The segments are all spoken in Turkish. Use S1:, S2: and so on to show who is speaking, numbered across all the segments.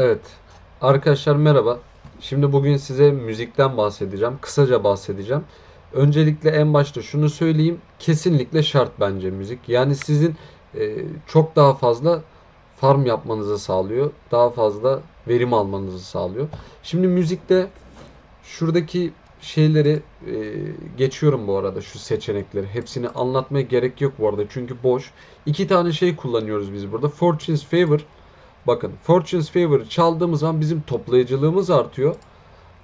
S1: Evet. Arkadaşlar merhaba. Şimdi bugün size müzikten bahsedeceğim. Kısaca bahsedeceğim. Öncelikle en başta şunu söyleyeyim. Kesinlikle şart bence müzik. Yani sizin e, çok daha fazla farm yapmanızı sağlıyor. Daha fazla verim almanızı sağlıyor. Şimdi müzikte şuradaki şeyleri e, geçiyorum bu arada şu seçenekleri. Hepsini anlatmaya gerek yok bu arada çünkü boş. İki tane şey kullanıyoruz biz burada. Fortune's Favor Bakın Fortune's Favor'ı çaldığımız zaman bizim toplayıcılığımız artıyor.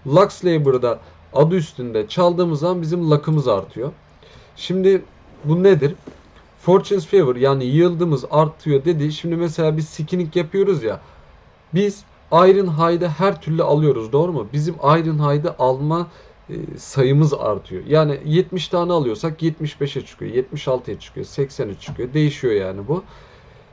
S1: Lux Labor'da adı üstünde çaldığımız zaman bizim luck'ımız artıyor. Şimdi bu nedir? Fortune's Favor yani yıldımız artıyor dedi. Şimdi mesela biz skinning yapıyoruz ya. Biz Iron High'da her türlü alıyoruz doğru mu? Bizim Iron High'da alma e, sayımız artıyor. Yani 70 tane alıyorsak 75'e çıkıyor, 76'ya çıkıyor, 80'e çıkıyor. Değişiyor yani bu.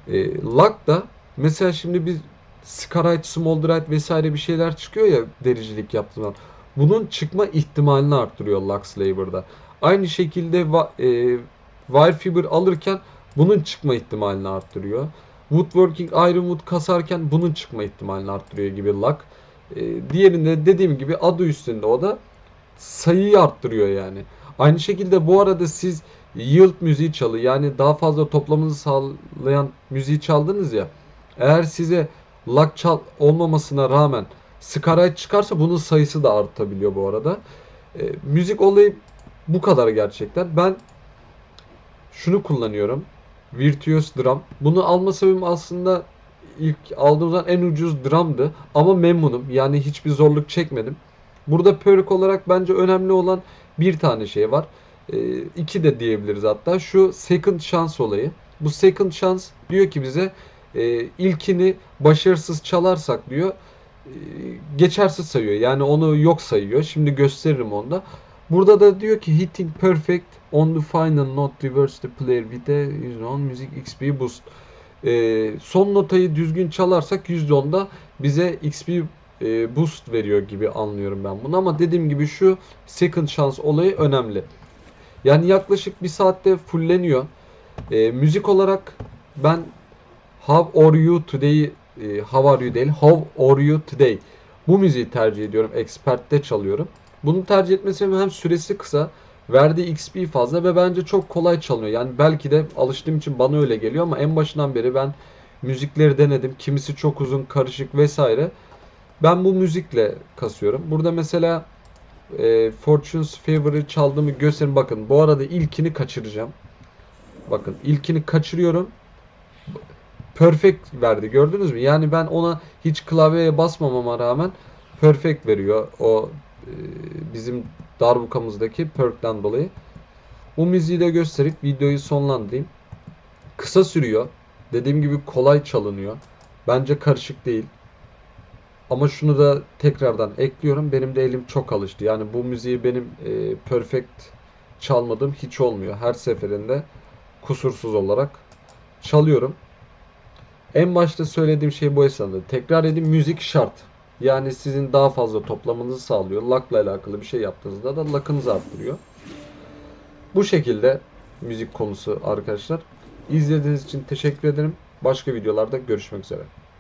S1: E, Luck da Mesela şimdi biz Scarite, Smolderite vesaire bir şeyler çıkıyor ya dericilik yaptığından. Bunun çıkma ihtimalini arttırıyor Lux Labor'da. Aynı şekilde e, Wire Fiber alırken bunun çıkma ihtimalini arttırıyor. Woodworking Ironwood kasarken bunun çıkma ihtimalini arttırıyor gibi Luck. E, diğerinde dediğim gibi adı üstünde o da sayıyı arttırıyor yani. Aynı şekilde bu arada siz yield müziği çalı yani daha fazla toplamanızı sağlayan müziği çaldınız ya. Eğer size luck çal olmamasına rağmen Scarite çıkarsa bunun sayısı da artabiliyor bu arada. E, müzik olayı bu kadar gerçekten. Ben şunu kullanıyorum. Virtuos Drum. Bunu alma sebebim aslında ilk aldığım en ucuz drumdı. Ama memnunum. Yani hiçbir zorluk çekmedim. Burada perk olarak bence önemli olan bir tane şey var. E, iki de diyebiliriz hatta. Şu second chance olayı. Bu second chance diyor ki bize e, ilkini başarısız çalarsak diyor e, geçersiz sayıyor. Yani onu yok sayıyor. Şimdi gösteririm onda. Burada da diyor ki hitting perfect on the final note reverse the player with a %10 music XP boost. E, son notayı düzgün çalarsak %10'da bize XP e, boost veriyor gibi anlıyorum ben bunu ama dediğim gibi şu second chance olayı önemli. Yani yaklaşık bir saatte fulleniyor. E, müzik olarak ben How are you today? E, how are you değil. How are you today? Bu müziği tercih ediyorum. Expert'te çalıyorum. Bunu tercih etmesinin hem süresi kısa, verdiği XP fazla ve bence çok kolay çalınıyor. Yani belki de alıştığım için bana öyle geliyor ama en başından beri ben müzikleri denedim. Kimisi çok uzun, karışık vesaire. Ben bu müzikle kasıyorum. Burada mesela e, Fortune's Favor'ı çaldığımı gösterin. Bakın bu arada ilkini kaçıracağım. Bakın ilkini kaçırıyorum perfect verdi gördünüz mü? Yani ben ona hiç klavyeye basmamama rağmen perfect veriyor o e, bizim darbukamızdaki perk'ten dolayı. Bu müziği de gösterip videoyu sonlandırayım. Kısa sürüyor. Dediğim gibi kolay çalınıyor. Bence karışık değil. Ama şunu da tekrardan ekliyorum. Benim de elim çok alıştı. Yani bu müziği benim e, perfect çalmadığım hiç olmuyor. Her seferinde kusursuz olarak çalıyorum. En başta söylediğim şey bu esnada. Tekrar edin müzik şart. Yani sizin daha fazla toplamanızı sağlıyor. Luck'la alakalı bir şey yaptığınızda da luck'ınızı arttırıyor. Bu şekilde müzik konusu arkadaşlar. İzlediğiniz için teşekkür ederim. Başka videolarda görüşmek üzere.